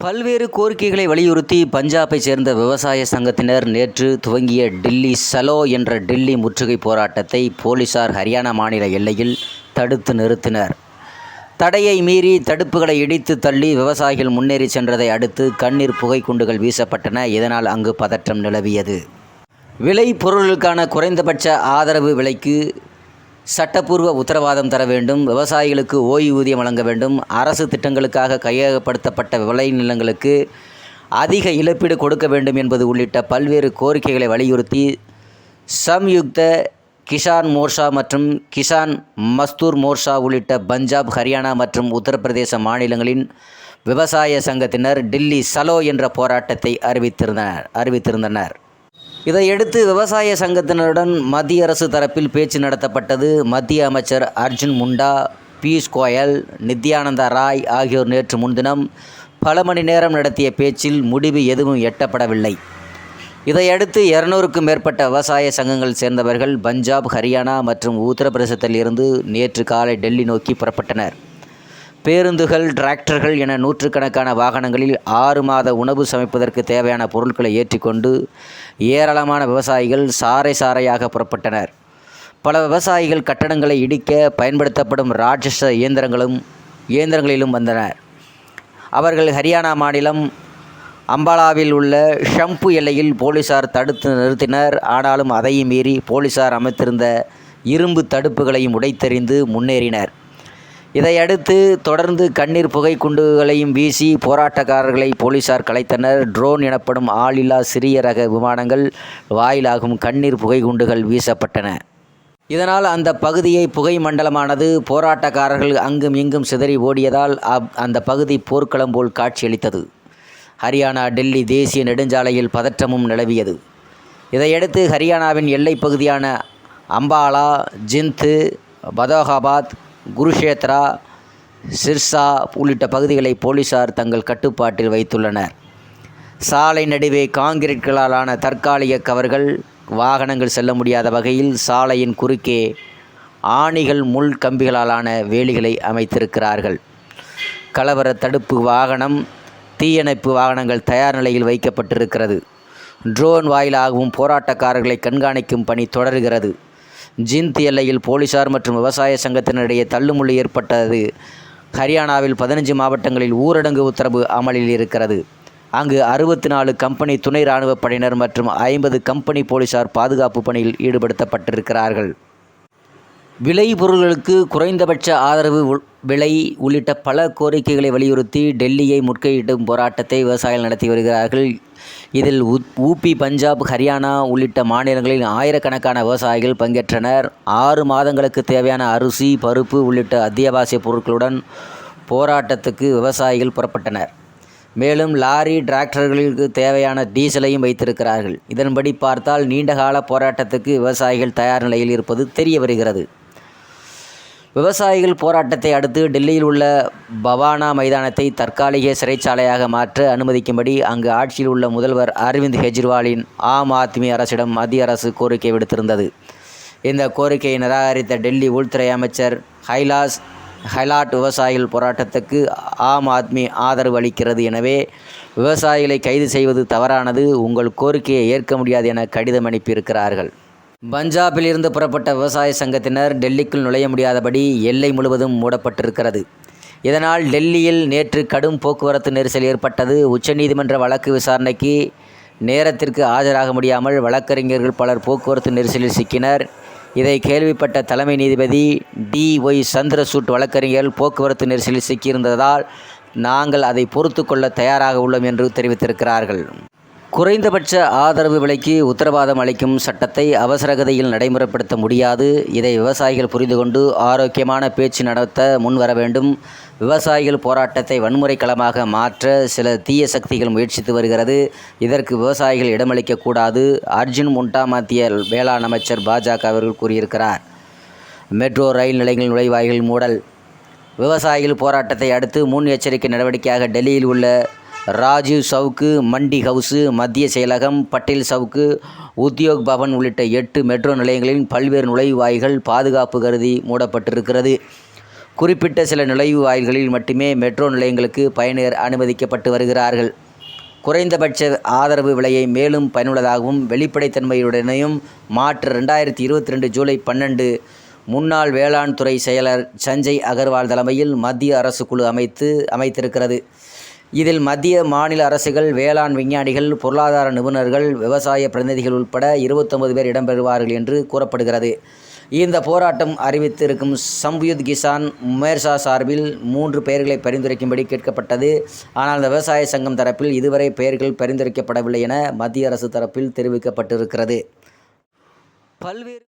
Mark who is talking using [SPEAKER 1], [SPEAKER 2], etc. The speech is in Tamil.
[SPEAKER 1] பல்வேறு கோரிக்கைகளை வலியுறுத்தி பஞ்சாபை சேர்ந்த விவசாய சங்கத்தினர் நேற்று துவங்கிய டில்லி சலோ என்ற டில்லி முற்றுகை போராட்டத்தை போலீசார் ஹரியானா மாநில எல்லையில் தடுத்து நிறுத்தினர். தடையை மீறி தடுப்புகளை இடித்து தள்ளி விவசாயிகள் முன்னேறி சென்றதை அடுத்து கண்ணீர் புகை குண்டுகள் வீசப்பட்டன. இதனால் அங்கு பதற்றம் நிலவியது. விளை பொருளுக்கான குறைந்தபட்ச ஆதரவு விலைக்கு சட்டப்பூர்வ உத்தரவாதம் தர வேண்டும் விவசாயிகளுக்கு ஓய்வூதியம் வழங்க வேண்டும் அரசு திட்டங்களுக்காக கையகப்படுத்தப்பட்ட விளை நிலங்களுக்கு அதிக இழப்பீடு கொடுக்க வேண்டும் என்பது உள்ளிட்ட பல்வேறு கோரிக்கைகளை வலியுறுத்தி சம்யுக்த கிஷான் மோர்ஷா மற்றும் கிஷான் மஸ்தூர் மோர்ஷா உள்ளிட்ட பஞ்சாப் ஹரியானா மற்றும் உத்தரப்பிரதேச மாநிலங்களின் விவசாய சங்கத்தினர் டில்லி சலோ என்ற போராட்டத்தை அறிவித்திருந்தனர் அறிவித்திருந்தனர். இதையடுத்து விவசாய சங்கத்தினருடன் மத்திய அரசு தரப்பில் பேச்சு நடத்தப்பட்டது. மத்திய அமைச்சர் அர்ஜுன் முண்டா பியூஷ் கோயல் நித்யானந்த ராய் ஆகியோர் நேற்று முன்தினம் பல மணி நேரம் நடத்திய பேச்சில் முடிவு எதுவும் எட்டப்படவில்லை. இதையடுத்து இருநூறுக்கும் மேற்பட்ட விவசாய சங்கங்கள் சேர்ந்தவர்கள் பஞ்சாப் ஹரியானா மற்றும் உத்தரப்பிரதேசத்தில் இருந்து நேற்று காலை டெல்லி நோக்கி புறப்பட்டனர். பேருந்துகள் டிராக்டர்கள் என நூற்றுக்கணக்கான வாகனங்களில் ஆறு மாத உணவு சமைப்பதற்கு தேவையான பொருட்களை ஏற்றிக்கொண்டு ஏராளமான விவசாயிகள் சாறை சாறையாக புறப்பட்டனர். பல விவசாயிகள் கட்டடங்களை இடிக்க பயன்படுத்தப்படும் ராட்சச இயந்திரங்களும் இயந்திரங்களிலும் வந்தனர் அவர்கள் ஹரியானா மாநிலம் அம்பாலாவில் உள்ள ஷம்பு எல்லையில் போலீசார் தடுத்து நிறுத்தினர். ஆனாலும் அதையும் மீறி போலீசார் அமைத்திருந்த இரும்பு தடுப்புகளையும் உடைத்தெறிந்து முன்னேறினர். இதையடுத்து தொடர்ந்து கண்ணீர் புகை குண்டுகளையும் வீசி போராட்டக்காரர்களை போலீசார் கலைத்தனர். ட்ரோன் எனப்படும் ஆளில்லா சிறிய ரக விமானங்கள் வாயிலாகும் கண்ணீர் புகை குண்டுகள் வீசப்பட்டன. இதனால் அந்த பகுதியை புகை மண்டலமானது போராட்டக்காரர்கள் அங்கும் இங்கும் சிதறி ஓடியதால் அப் அந்த பகுதி போர்க்களம் போல் காட்சியளித்தது. ஹரியானா டெல்லி தேசிய நெடுஞ்சாலையில் பதற்றமும் நிலவியது. இதையடுத்து ஹரியானாவின் எல்லைப் பகுதியான அம்பாலா ஜிந்து பதோகாபாத் குருஷேத்ரா சிர்சா உள்ளிட்ட பகுதிகளை போலீசார் தங்கள் கட்டுப்பாட்டில் வைத்துள்ளனர். சாலை நடுவே காங்கிரீட்களாலான தற்காலிக கவர்கள் வாகனங்கள் செல்ல முடியாத வகையில் சாலையின் குறுக்கே ஆணிகள் முள் கம்பிகளாலான வேலிகளை அமைத்திருக்கிறார்கள். கலவர தடுப்பு வாகனம் தீயணைப்பு வாகனங்கள் தயார் நிலையில் வைக்கப்பட்டிருக்கிறது. ட்ரோன் வாயிலாகவும் போராட்டக்காரர்களை கண்காணிக்கும் பணி தொடர்கிறது. ஜிந்த் எல்லையில் போலீசார் மற்றும் விவசாய சங்கத்தினரிடையே தள்ளுமுள்ளு ஏற்பட்டது. ஹரியானாவில் பதினஞ்சு மாவட்டங்களில் ஊரடங்கு உத்தரவு அமலில் இருக்கிறது. அங்கு அறுபத்தி நாலு கம்பெனி துணை இராணுவப் படையினர் மற்றும் ஐம்பது கம்பெனி போலீசார் பாதுகாப்பு பணியில் ஈடுபடுத்தப்பட்டிருக்கிறார்கள். விளை பொருள்களுக்கு குறைந்தபட்ச ஆதரவு உள்- விலை உள்ளிட்ட பல கோரிக்கைகளை வலியுறுத்தி டெல்லியை முற்றுகையிடும் போராட்டத்தை விவசாயிகள் நடத்தி வருகிறார்கள். இதில் ஊபி பஞ்சாப் ஹரியானா உள்ளிட்ட மாநிலங்களில் ஆயிரக்கணக்கான விவசாயிகள் பங்கேற்றனர். ஆறு மாதங்களுக்கு தேவையான அரிசி பருப்பு உள்ளிட்ட அத்தியாவசிய பொருட்களுடன் போராட்டத்துக்கு விவசாயிகள் புறப்பட்டனர். மேலும் லாரி டிராக்டர்களுக்கு தேவையான டீசலையும் வைத்திருக்கிறார்கள். இதன்படி பார்த்தால் நீண்டகால போராட்டத்துக்கு விவசாயிகள் தயார் நிலையில் இருப்பது தெரிய வருகிறது. விவசாயிகள் போராட்டத்தை அடுத்து டெல்லியில் உள்ள பவானா மைதானத்தை தற்காலிக சிறைச்சாலையாக மாற்ற அனுமதிக்கும்படி அங்கு ஆட்சியில் உள்ள முதல்வர் அரவிந்த் கெஜ்ரிவாலின் ஆம் ஆத்மி அரசிடம் மத்திய அரசு கோரிக்கை விடுத்திருந்தது. இந்த கோரிக்கையை நிராகரித்த டெல்லி உள்துறை அமைச்சர் ஹைலாஸ் ஹைலாட் விவசாயிகள் போராட்டத்துக்கு ஆம் ஆத்மி ஆதரவு அளிக்கிறது எனவே விவசாயிகளை கைது செய்வது தவறானது உங்கள் கோரிக்கையை ஏற்க முடியாது என கடிதம் அனுப்பியிருக்கிறார்கள். பஞ்சாபில் இருந்து புறப்பட்ட விவசாய சங்கத்தினர் டெல்லிக்குள் நுழைய முடியாதபடி எல்லை முழுவதும் மூடப்பட்டிருக்கிறது. இதனால் டெல்லியில் நேற்று கடும் போக்குவரத்து நெரிசல் ஏற்பட்டது. உச்சநீதிமன்ற வழக்கு விசாரணைக்கு நேரத்திற்கு ஆஜராக முடியாமல் வழக்கறிஞர்கள் பலர் போக்குவரத்து நெரிசலில் சிக்கினர். இதை கேள்விப்பட்ட தலைமை நீதிபதி டி ஒய் சந்திரசூட் வழக்கறிஞர்கள் போக்குவரத்து நெரிசலில் சிக்கியிருந்ததால் நாங்கள் அதை பொறுத்து கொள்ள தயாராக உள்ளோம் என்று தெரிவித்திருக்கிறார்கள். குறைந்தபட்ச ஆதரவு விலைக்கு உத்தரவாதம் அளிக்கும் சட்டத்தை அவசரகதியில் நடைமுறைப்படுத்த முடியாது. இதை விவசாயிகள் புரிந்து கொண்டு ஆரோக்கியமான பேச்சு நடத்த முன்வர வேண்டும். விவசாயிகள் போராட்டத்தை வன்முறை களமாக மாற்ற சில தீய சக்திகள் முயற்சித்து வருகிறது. இதற்கு விவசாயிகள் இடமளிக்கக்கூடாது அர்ஜுன் முண்டா மத்திய வேளாண் அமைச்சர் பாஜக அவர்கள் கூறியிருக்கிறார். மெட்ரோ ரயில் நிலையங்கள் நுழைவாயில் மூடல். விவசாயிகள் போராட்டத்தை அடுத்து முன் எச்சரிக்கை நடவடிக்கையாக டெல்லியில் உள்ள ராஜீவ் சவுக்கு மண்டி ஹவுஸு மத்திய செயலகம் பட்டேல் சவுக்கு உத்தியோக் பவன் உள்ளிட்ட எட்டு மெட்ரோ நிலையங்களின் பல்வேறு நுழைவாய்கள் பாதுகாப்பு கருதி மூடப்பட்டிருக்கிறது. குறிப்பிட்ட சில நுழைவு வாயில்களில் மட்டுமே மெட்ரோ நிலையங்களுக்கு பயணியர் அனுமதிக்கப்பட்டு வருகிறார்கள். குறைந்தபட்ச ஆதரவு விலையை மேலும் பயனுள்ளதாகவும் வெளிப்படைத்தன்மையுடனையும் மாற்று ரெண்டாயிரத்தி இருபத்தி ரெண்டு ஜூலை பன்னெண்டு முன்னாள் வேளாண் துறை செயலர் சஞ்சய் அகர்வால் தலைமையில் மத்திய அரசு குழு அமைத்து அமைத்திருக்கிறது. இதில் மத்திய மாநில அரசுகள் வேளாண் விஞ்ஞானிகள் பொருளாதார நிபுணர்கள் விவசாய பிரதிநிதிகள் உட்பட இருபத்தொன்பது பேர் இடம்பெறுவார்கள் என்று கூறப்படுகிறது. இந்த போராட்டம் அறிவித்திருக்கும் சம்யுத் கிசான் மேர்சா சார்பில் மூன்று பெயர்களை பரிந்துரைக்கும்படி கேட்கப்பட்டது. ஆனால் அந்த விவசாய சங்கம் தரப்பில் இதுவரை பெயர்கள் பரிந்துரைக்கப்படவில்லை என மத்திய அரசு தரப்பில் தெரிவிக்கப்பட்டிருக்கிறது. பல்வேறு